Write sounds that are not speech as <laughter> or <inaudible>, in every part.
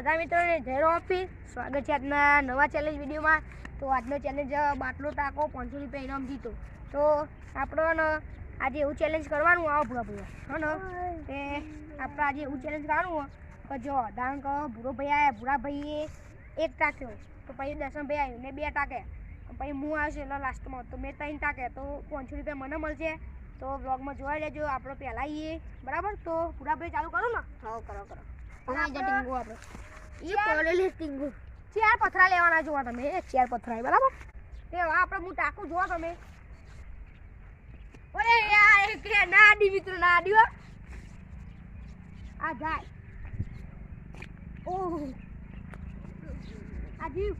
બધા મિત્રોને જય ઓફિસ સ્વાગત છે આજના નવા ચેલેન્જ વિડીયોમાં. તો આજનો ચેલેન્જ બાટલો ટાંકો પાંચસો રૂપિયા ઇનામ જીતો. તો આપણો આજે એવું ચેલેન્જ કરવાનું આવો ભૂરા ભાઈ હે તે આપણે આજે એવું ચેલેન્જ કરવાનું કે જો ધારણ કહો ભૂરો ભાઈ આવ્યા ભૂરા ભાઈએ એક ટાંક્યો તો પછી દર્શન ભાઈ આવ્યું ને બે ટાંકે પછી હું આવશે એટલે લાસ્ટમાં તો મેં ત્રણ ટાંકે તો પાંચસો રૂપિયા મને મળશે. તો બ્લોગમાં જોવા લેજો. આપણે પહેલાં આવીએ બરાબર? તો ભૂરા ભાઈ ચાલુ કરો ને. હા કરો કરો. આપણે. ઈ પડેલી ટીંગુ ચાર પથરા લેવાના જોવા તમે એક ચાર પથરા બરાબર? તે આપણે હું ટાકું જોવા તમે. અરે યાર એ કે ના આડી મિત્રો ના આડી હો. આ જાય. ઓહ. આ જીવ.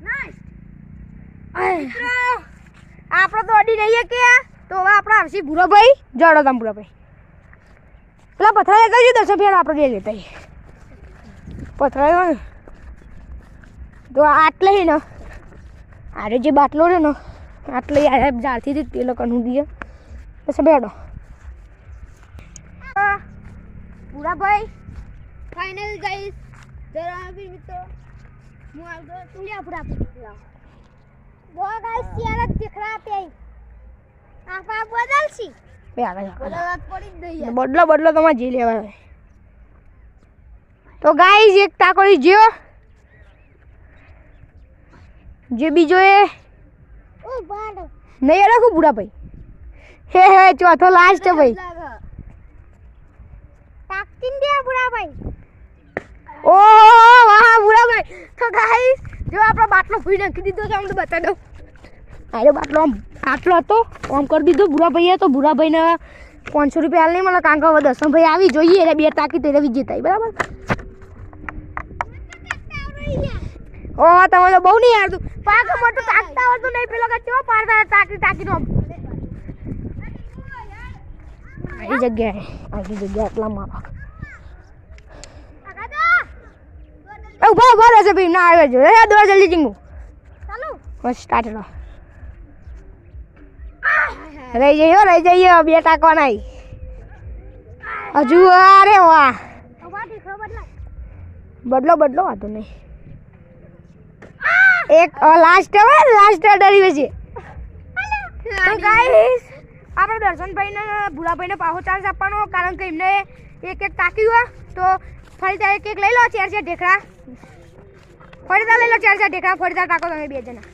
નાઈસ મિત્રો આપણે તો અડી રહીએ કે તો હવે આપણે આવશે ભૂરો ભાઈ જડો તમ ભૂરો ભાઈ. પેલા પથરા લેતા જઈએ દસ આપણે લઈ લેતા પથરા તો આટલે ને. આરે જે બાટલો છે ને આટલે જાળથી જ તે લોકોનું દઈએ પછી બેડો. પૂરા ભાઈ ફાઇનલ ગાઈસ જરા આવી મિત્રો. હું તું લે પૂરા બો ગાઈસ યાર દેખરા પે આપા બદલસી આગળ બદલો બદલો તમારે જે લેવા તો ગાઈસ એક ટાકોડી જ્યો જે બીજો એ. નહીં રાખું બુડા ભાઈ? હે હે ચોથો લાસ્ટ છે ભાઈ. ઓ વાહ બુડા ભાઈ. તો ગાઈસ જો આપણો બાટલો ફૂઈ નાખી દીધો છે અમને બતાવી દઉં અરે બાટલો આમ. આટલો હતો. ઓમ કરી દીધો. ભૂરા ભાઈએ તો ભૂરાભાઈને પાંચસો રૂપિયા હાલ નહીં મળે કારણ કે હવે દસમભાઈ આવી જોઈએ. એટલે બે તાકી તો વિજેતા વિજય થાય બરાબર? ઓ તમે તો બહુ નહીં આવડતું પાક મોટું તાકતા આવડતું નહીં. પેલો કેવો પાડતા તાકી ટાંકી નો આવી જગ્યાએ આવી જગ્યા એટલા મારો ઊભા ઊભા રહેશે ભાઈ ના આવે જો દોડ જલ્દી ચીંગું ચાલો. બસ સ્ટાર્ટ રહી જઈએ રહી જઈએ બે ટાંકવાના હજુ અરે વાહ બદલો બદલો, વાંધો નહીં. એક લાસ્ટ હવે લાસ્ટ ડરી છે તો ગાઈસ આપણે દર્શનભાઈને ભૂલાભાઈને પાહો ચાન્સ આપવાનો, કારણ કે એમને એક એક ટાંક્યું હોય તો ફરીથી એક એક લઈ લો, ચાર ચાર ઢેકડા ફરીથી લઈ લો, ચાર ચાર ઢેકડા ફરીથી ટાકો તમે બે જણા.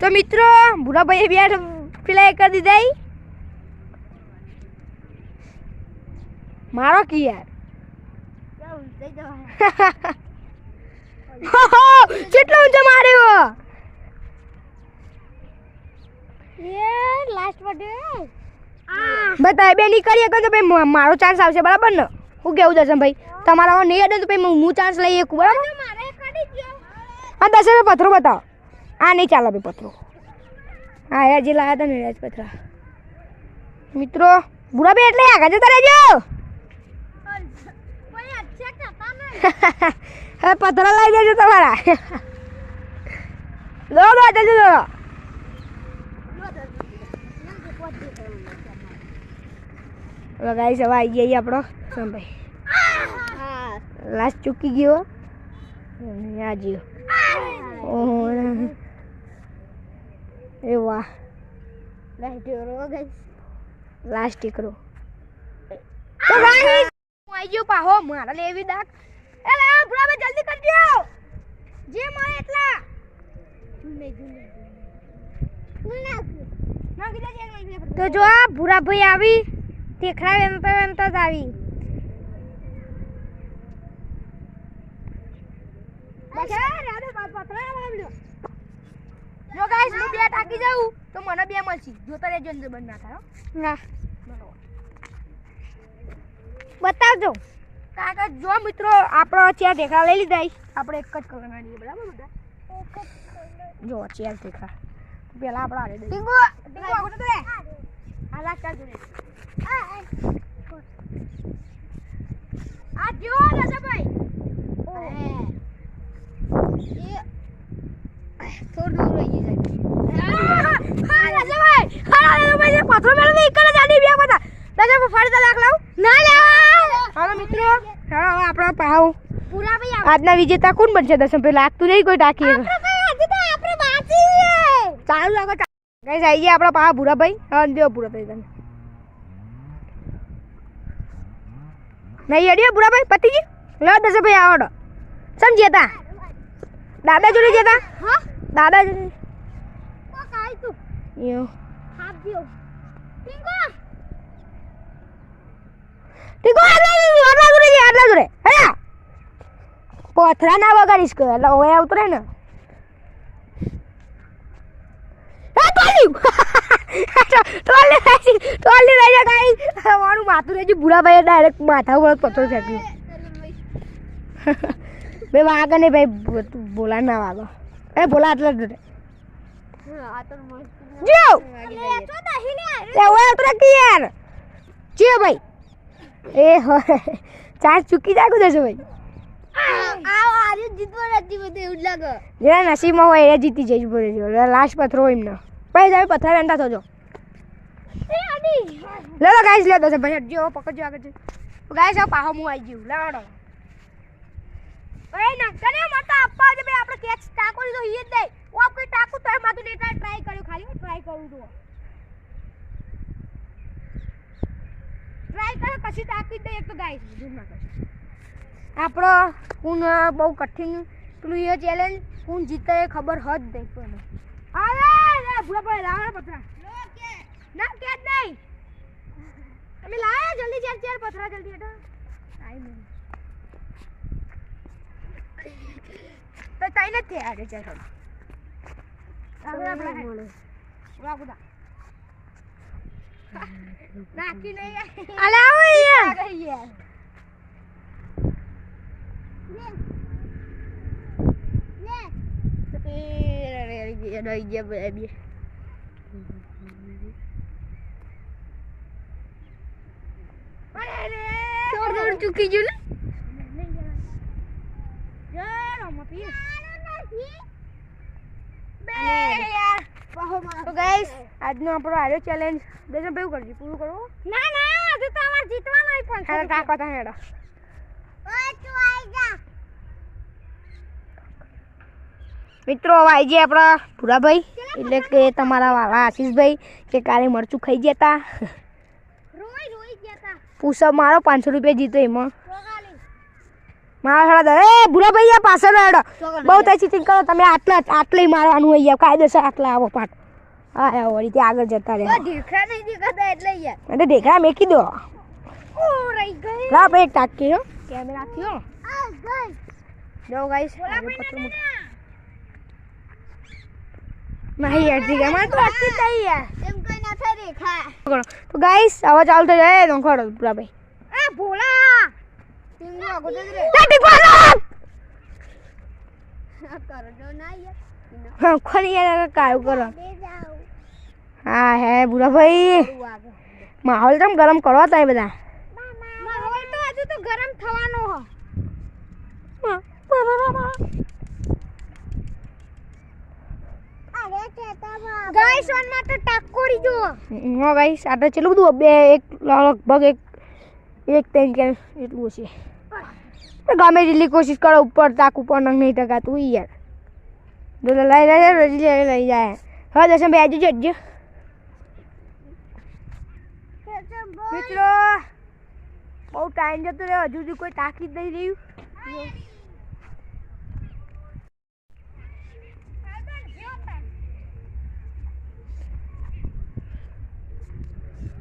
તો મિત્રો ભૂરાભાઈએ બિયાર પેલા એ કરી દીધા મારો કી યાર? <laughs> કેટલો ઊંચો માર્યો? બતાય બે નીકળીએ કે તો ભાઈ મારો ચાન્સ આવશે બરાબર ને? હું કેવું દર્શન ભાઈ તમારા નહીં અડે તો ભાઈ હું ચાન્સ લઈ શકું બરાબર? હા દસ રૂપિયા પથરો બતાવો. આ નહીં ચાલે ભાઈ પથરો. હા યાર જે લાયા હતા ને યાર પથરા. મિત્રો બુરા ભાઈ એટલે આગળ જતા રહેજો. <laughs> હવે પથરા લઈ દેજો તમારા. <laughs> લો લો જજો લો હવે ગાઈસ હવે આવી જઈએ આપણો. સંભાઈ લાસ્ટ ચૂકી ગયો. આ ગયો ઓહો એ વાહ. લાસ્ટ ટીકરો તો ગાઈસ હું આવી ગયો પાહો. મારા લેવી ડાક. એ લા ભૂરા ભાઈ જલ્દી કરી દો જે મળે એટલા. તો જો આ ભૂરા ભાઈ આવી. ટેખરા વેનતા વેનતા જ આવી. જો ગાઈસ હું બે ટાકી જાઉં તો મને બે મળશે. જોતા રહેજો અંદર બંધ ના થાય ના. બતાવજો. કારણ કે જો મિત્રો આપણો ચેર દેખા લઈ લીધા. આપણે એક જ કલર ના બરાબર બધા? જો ચેર દેખા પેલા આપણે ટીંગુ ટીંગુ આગળ તો લાસ્ટ ચાર જોડે આ જો દશભાઈ થોડું રહી જાય હા દશભાઈ હા દશભાઈ પથરો મેળવી એક જ આડી બે બધા દશભાઈ ફરી લાખ લાવ ના લે હાલો મિત્રો ચાલો હવે આપણો પાવ પૂરા ભાઈ આજના વિજેતા કોણ બનશે દશન પેલા તું નહીં કોઈ ટાકી ચાલુ રાખો ગાઈસ આવી ગયા આપણા પા ભૂરાભાઈ હા દેવો ભૂરાભાઈ તમે નહીં અડ્યો ભૂરાભાઈ પતિજી લો દશભાઈ આવડો સમજ્યા તા દાદા જોડે જતા હા દાદા જોડે પથરા ના વગાડીશ એટલે આવતો રહે ને એ ટોલી ટોલી રહી ટોલી રહી જા ગાઈ મારું માથું રહી બુઢાભાઈ ડાયરેક્ટ માથા ઉપર પથ્થર ફેંક્યો. <laughs> બે વાગે નહીં ભાઈ બોલા ના વાગો. એ બોલા આટલા જોડે જીઓ! લે ઓય તો કે યાર. જીઓ ભાઈ. એ હો ચાર ચૂકી જાગું જશે ભાઈ. જેના નસીબમાં હોય એ જીતી જઈશ બોલે લાસ્ટ પથરો એમને. ભાઈ, તમે પથરા વેંટા થજો. લે લો ગાઈસ, લે દો ભાઈ, હટજો, પકડજો આગળ ગાઈસ, આ પાહો હું આવી ગયું. લાડો એ ના તને મત આપવા છે ભાઈ આપણે કેચ ટાકો લીધો, ઈ જ દે ઓ, આપણે ટાકો તો માથું લેતા ટ્રાય કર્યો, ખાલી ટ્રાય કરું તો ટ્રાય કર્યો પછી ટાકી દે એક તો ગાઈસ જૂમ ના આપણો કુન બહુ કઠિન પેલું ચેલેન્જ, કુન જીતે ખબર હદ નહીં કોઈને અરે ભૂલા પડે લાવવા પથરા ના જ નહીં. અમે લાયા જલ્દી ચાલ ચાલ પથરા જલ્દી હેઠો ટાઈમ તો તઈ નથી ઉડા ઉડા <laughs> નાખી નહીં અલે આવો યાર થોડું થોડું ચૂકી ગયું ને? ગાઈસ આજનો આપણો આજો ચેલેન્જ બેસો બેવ કરજી પૂરું કરો? ના ના હજુ તો અમાર જીતવાનો પણ તા હેડો. મિત્રો આવી ગયા આપણા ભૂરાભાઈ. એટલે કે તમારા વાલા આશીષભાઈ કે કાલે મરચું ખાઈ ગયા તા. પૂછો મારો પાંચસો રૂપિયા જીતો એમાં. મારા સાડા એ ભૂરા ભાઈ પાછળ હેડો. બહુ થાય ચીટિંગ કરો તમે આટલા આટલે મારવાનું અહીંયા કાયદેસર આટલા આવો પાટ હા હા વળી ત્યાં આગળ જતા રહે. ઢીખરા નહીં દેખાતા એટલે યાર. એટલે મેકી દો. ઓ ભાઈ એક ટાકી હો. કેમેરા થયો. જો ગાઈસ નહીં યાર ઠીક અમારે તો અટકી થઈ યાર એમ કઈ ના થાય રેખા તો ગાઈસ હવે ચાલુ થઈ જાય નોખડો ભૂરાભાઈ આ ભોળા ટીંગો તો રે લા ટીપાનો આ કરજો ના યાર હા ખરી યાર કાયો કરો હા હે ભૂરાભાઈ ભાઈ માહોલ તમ ગરમ કરો તાય બધા માહોલ તો હજુ તો ગરમ થવાનો હો અરે ચેતા બાબા ગાઈસ વનમાં તો ટાકોડી જો હા ગાઈસ આ તો ચેલું બધું, બે, એક, લગભગ એક એક ટેન્ક એટલું છે ગમે જેટલી કોશિશ કરો, ઉપર તાક, ઉપર નહીં ટકાતું ઈ યાર. તો લઈ લઈ રજી લઈ લઈ જાય. હવે દસમ બે આજુ જજો મિત્રો, બહુ ટાઈમ જતો રહ્યો, હજુ કોઈ તાકી જ નહીં રહ્યું.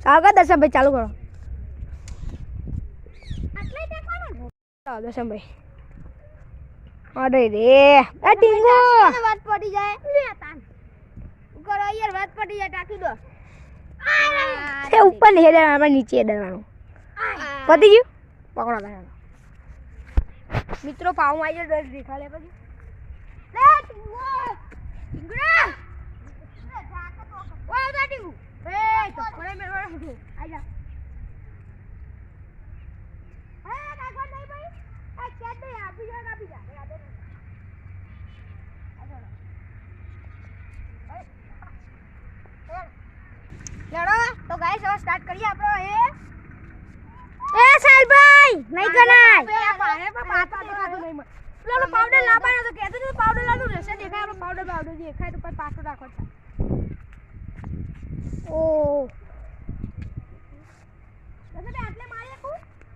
ચાલો દર્શનભાઈ ચાલુ કરો. દસમભાઈ અરે રે ટીંગો. વાત પડી જાય. ઉપર યાર વાત પડી જાય ટાકી દો. એ ઉપર નહીં આપણે નીચે હેડવાનું પતી ગયું? પકડો તમે. મિત્રો પાઉં આવી જાય દસ દેખાડે પછી. લે ટીંગો. ટીંગડા ઓય ઉડા ટીંગુ. એ તો કોણે મેળવા ઉઠો આજા સ્ટાર્ટ કરીએ આપણો એ એ સાલભાઈ નહીં નહીં પેલો પાવડર લાવવાનો તો કહેતો પાવડર લાવું રહેશે દેખાય આપણો પાવડર પાવડર દેખાય તો પછી પાછો રાખો છે ઓ મારી?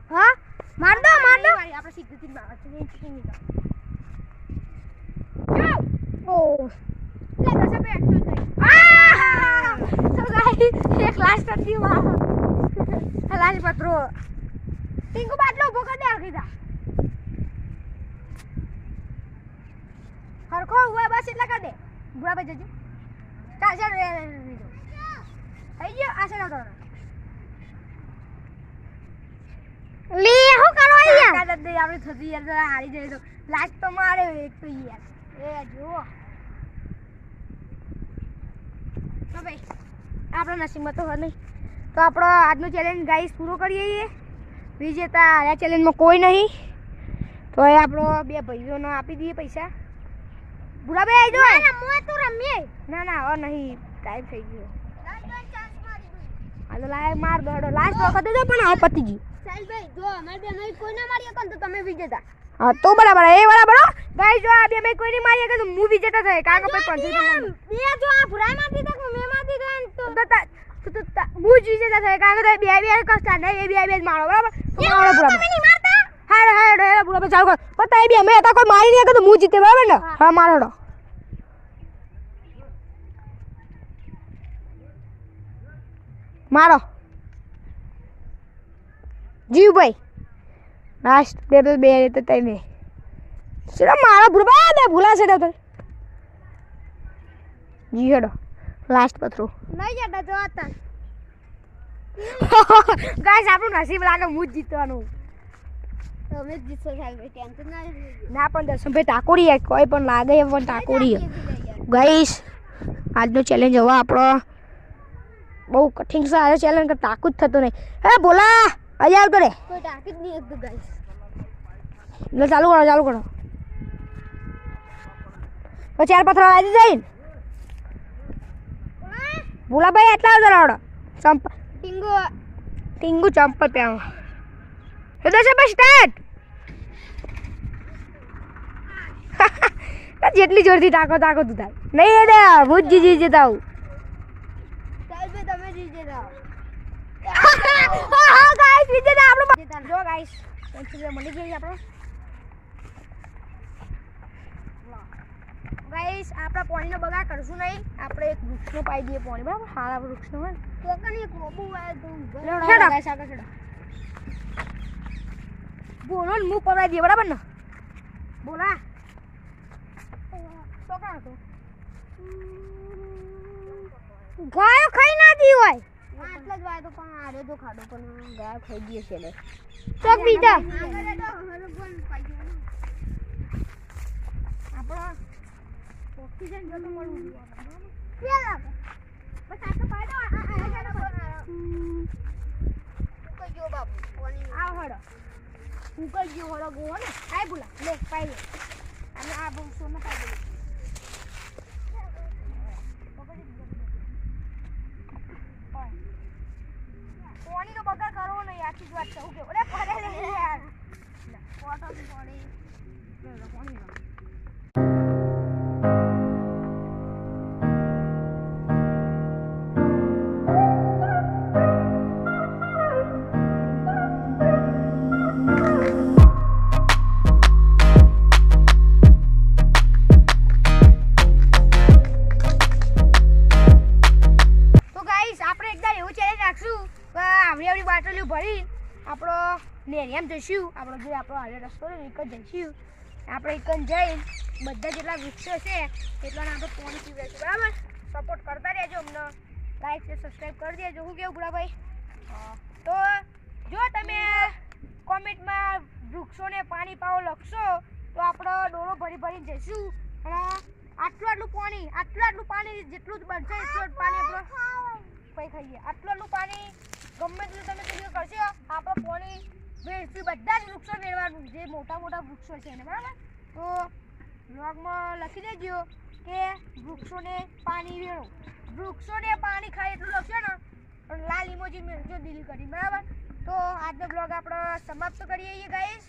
હા માર દો માર દો મારી, આપણે સીધું નહીં ઓ લે, દસે બે અટક્યું જ નહીં. આહ! તો guys, એક અટક્યું મારો. આ last પતરો. બાટલો ઊભો કરી દે હરખીતા. હરખો હોય જજો ચાલ ચાલ રે, રે, રે, રે, રે. થઈ ગયો આ સાઈડ આવતો રહો. લે હું કરો અહીંયા તાકાત જ નહીં, આપણે થતી યાર જરા હારી જઈએ તો. લાસ્ટ તો મારે એક તો યાર. એ જુઓ. તો ભાઈ આપણા નસીબમાં તો હોય નહીં. તો આપણો આજનો ચેલેન્જ ગાઈસ પૂરો કરીએ વિજેતા આ ચેલેન્જમાં કોઈ નહીં. તો એ આપણો બે ભાઈઓને આપી દઈએ પૈસા. ભૂરાભાઈ આવી જાઓ. મોય તો રમીએ ના ના હવે નહીં. ટાઈમ થઈ ગયો. હાલો લાય માર દોડો. લાસ્ટ વખત તો પણ હવે પતી ગયું. જો બે નહીં તો તમે વિજેતા. હા તો બરાબર એ બરાબર ગાઈસ જો આ બે મેં કોઈ નહીં મારી કે તો હું વિજેતા થાય કારણ કે પછી બે જો આ ભુરાઈ મારતી તો મેં માંથી તો. તો તા- તો તો હું જ વિજેતા થાય કારણ કે બે બે કસ્તા નહીં એ બે બે જ મારો બરાબર? તો મારો બરાબર તમે નહીં મારતા? હા હા હા હા બરાબર ચાલુ કર. પણ તાઈ બે અમે હતા કોઈ મારી નહીં કે તો હું જીતે બરાબર ને? હા મારો હેડો. મારો. જીવભાઈ લાસ્ટ બે બે બે રીતે તઈ બે. મારા ભૂલવા ભૂલા બે ભૂલા છે તો જી હેડો. લાસ્ટ પથરો. નહીં જતા જો હતા. <laughs> ગાઈસ આપણું નસીબ લાગે હું જ જીતવાનું. તમે જીતશો સાહેબ ટેન્શન ના ના પણ દર્શનભાઈ ટાકોરી હે, કોઈ પણ લાગે એ પણ ટાકોરી. ગાઈસ આજનો ચેલેન્જ હવે આપણો બહુ કઠિન સારો ચેલેન્જ કે તાકું જ થતો નહીં. હે બોલા અહીંયા આવતો રે. કોઈ નહીં હતું ગાઈસ એટલે ચાલુ કરો ચાલુ કરો. પછી ચાર પથરા લાવી જાય ભૂલાભાઈ એટલા આવતો રાવડો ચંપલ. ટીંગુ. ટીંગુ ચંપલ પહેરો છે બસ સ્ટાર્ટ <laughs> જેટલી જોરથી તાકો તાકો તું થાય નહીં એ દે હું જ જીતી જતા હું તમે જીતેતા <laughs> હા ગાઈસ વિજેતા આપણો જો ગાઈસ પેન્સિલ મળી ગઈ આપણો. ગાઈસ આપણે પાણીનો બગાડ કરશું નહીં. આપણે એક વૃક્ષનો પાઈ દઈએ પાણી બરાબર? સારા વૃક્ષનો હોય કોકની એક રોબુ આવે તો. ગાઈસ આગળ હેડો બોલો ને મું પકડાઈ દઈએ બરાબર ને? બોલા. તો. કાં હતો ગાયો ખાઈ નાખી હોય. આટલા જ વાય તો પણ આરે તો ખાડો પણ ગયા ખાઈ ગયો છે લે ચોક બીજા આપણો ઓક્સિજન જતો મળવું પેલા. બસ આ તો પાડો આ જો બાપુ કોની? આ હડો હું કઈ ગયો હડો ગો ને? આય બોલા. લે પાઈ લે. અને આ બહુ સોનો પાઈ દે પાણીનો બગાડ કરવો નહીં આખી જ વાત છે હું કેવું અરે પડે લે યાર કોટન પાણી લે લે પાણી લો. તો ગાઈસ આપણે એકદમ એવું ચેલેન્જ રાખશું કે આવડી આવડી બાટલીઓ ભરી આપણો નેરિયામ જઈશું આપણો જે આપણો હારે રસ્તો એક જ જઈશું આપણે એક જઈ બધા જેટલા વૃક્ષો છે એટલાને આપણે પાણી પીવડાવીશું બરાબર? સપોર્ટ કરતા રહેજો અમને. લાઈક છે સબસ્ક્રાઈબ કરી દેજો. શું કેવું બુડાભાઈ તો જો તમે કોમેન્ટમાં વૃક્ષોને પાણી પાવો લખશો તો આપણો ડોળો ભરી ભરીને જઈશું. અને આટલું આટલું પાણી આટલું આટલું પાણી જેટલું જ બનશે એટલું જ પાણી આપણે પછી ખાઈએ. આટલું આટલું પાણી ગમે તેટલું તમે કરશો આપણો પાણી વેડથી બધા જ વૃક્ષો વેડવાનું જે મોટા મોટા વૃક્ષો છે એને, બરાબર? તો બ્લોગમાં લખી દેજો કે વૃક્ષોને પાણી વેળો વૃક્ષોને પાણી ખાય એટલું લખશો ને, પણ લાલ ઇમોજી મેળજો દિલ કરી, બરાબર? તો આજનો બ્લોગ આપણે સમાપ્ત કરીએ આવીએ ગાઈસ